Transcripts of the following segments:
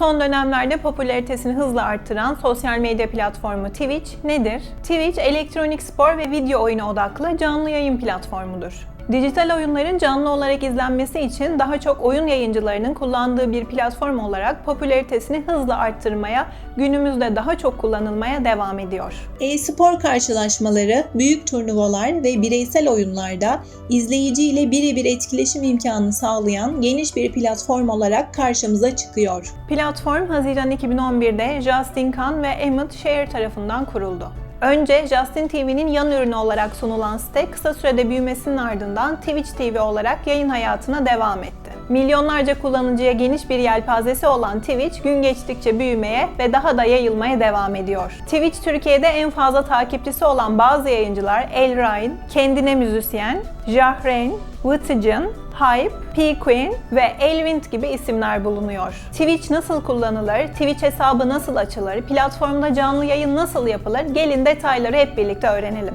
Son dönemlerde popülaritesini hızla arttıran sosyal medya platformu Twitch nedir? Twitch, elektronik spor ve video oyunu odaklı canlı yayın platformudur. Dijital oyunların canlı olarak izlenmesi için daha çok oyun yayıncılarının kullandığı bir platform olarak popülaritesini hızla arttırmaya, günümüzde daha çok kullanılmaya devam ediyor. E-spor karşılaşmaları, büyük turnuvalar ve bireysel oyunlarda izleyici ile birebir etkileşim imkanı sağlayan geniş bir platform olarak karşımıza çıkıyor. Platform Haziran 2011'de Justin Kan ve Emmett Shear tarafından kuruldu. Önce Justin TV'nin yan ürünü olarak sunulan site kısa sürede büyümesinin ardından Twitch TV olarak yayın hayatına devam etti. Milyonlarca kullanıcıya geniş bir yelpazesi olan Twitch gün geçtikçe büyümeye ve daha da yayılmaya devam ediyor. Twitch Türkiye'de en fazla takipçisi olan bazı yayıncılar El Ryan, Kendine Müzisyen, Jahreyn, Vıtıcın, Hype, P-Queen ve Elwind gibi isimler bulunuyor. Twitch nasıl kullanılır, Twitch hesabı nasıl açılır, platformda canlı yayın nasıl yapılır gelin detayları hep birlikte öğrenelim.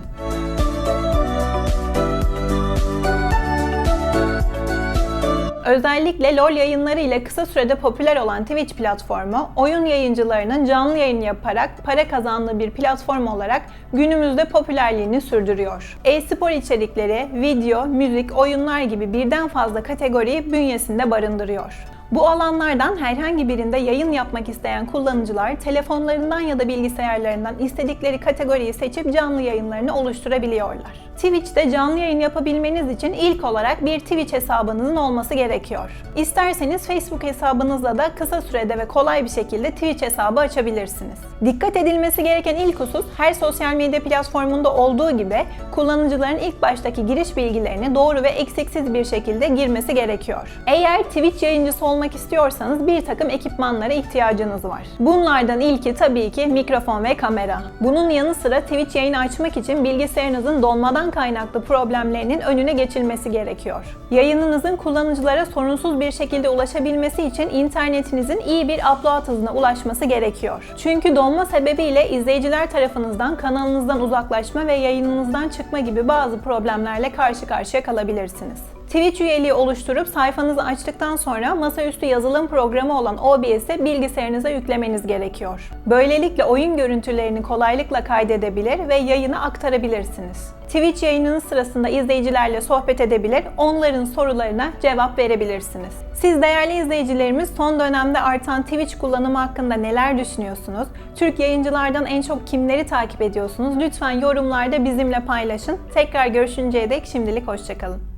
Özellikle LoL yayınları ile kısa sürede popüler olan Twitch platformu, oyun yayıncılarının canlı yayın yaparak para kazandığı bir platform olarak günümüzde popülerliğini sürdürüyor. E-spor içerikleri, video, müzik, oyunlar gibi birden fazla kategoriyi bünyesinde barındırıyor. Bu alanlardan herhangi birinde yayın yapmak isteyen kullanıcılar telefonlarından ya da bilgisayarlarından istedikleri kategoriyi seçip canlı yayınlarını oluşturabiliyorlar. Twitch'te canlı yayın yapabilmeniz için ilk olarak bir Twitch hesabınızın olması gerekiyor. İsterseniz Facebook hesabınızla da kısa sürede ve kolay bir şekilde Twitch hesabı açabilirsiniz. Dikkat edilmesi gereken ilk husus her sosyal medya platformunda olduğu gibi kullanıcıların ilk baştaki giriş bilgilerini doğru ve eksiksiz bir şekilde girmesi gerekiyor. Eğer Twitch yayıncısı olmak istiyorsanız bir takım ekipmanlara ihtiyacınız var. Bunlardan ilki tabii ki mikrofon ve kamera. Bunun yanı sıra Twitch yayını açmak için bilgisayarınızın donmadan kaynaklı problemlerinin önüne geçilmesi gerekiyor. Yayınınızın kullanıcılara sorunsuz bir şekilde ulaşabilmesi için internetinizin iyi bir upload hızına ulaşması gerekiyor. Çünkü donma sebebiyle izleyiciler tarafınızdan kanalınızdan uzaklaşma ve yayınınızdan çıkma gibi bazı problemlerle karşı karşıya kalabilirsiniz. Twitch üyeliği oluşturup sayfanızı açtıktan sonra masaüstü yazılım programı olan OBS'i bilgisayarınıza yüklemeniz gerekiyor. Böylelikle oyun görüntülerini kolaylıkla kaydedebilir ve yayına aktarabilirsiniz. Twitch yayınının sırasında izleyicilerle sohbet edebilir, onların sorularına cevap verebilirsiniz. Siz değerli izleyicilerimiz son dönemde artan Twitch kullanımı hakkında neler düşünüyorsunuz? Türk yayıncılardan en çok kimleri takip ediyorsunuz? Lütfen yorumlarda bizimle paylaşın. Tekrar görüşünceye dek şimdilik hoşçakalın.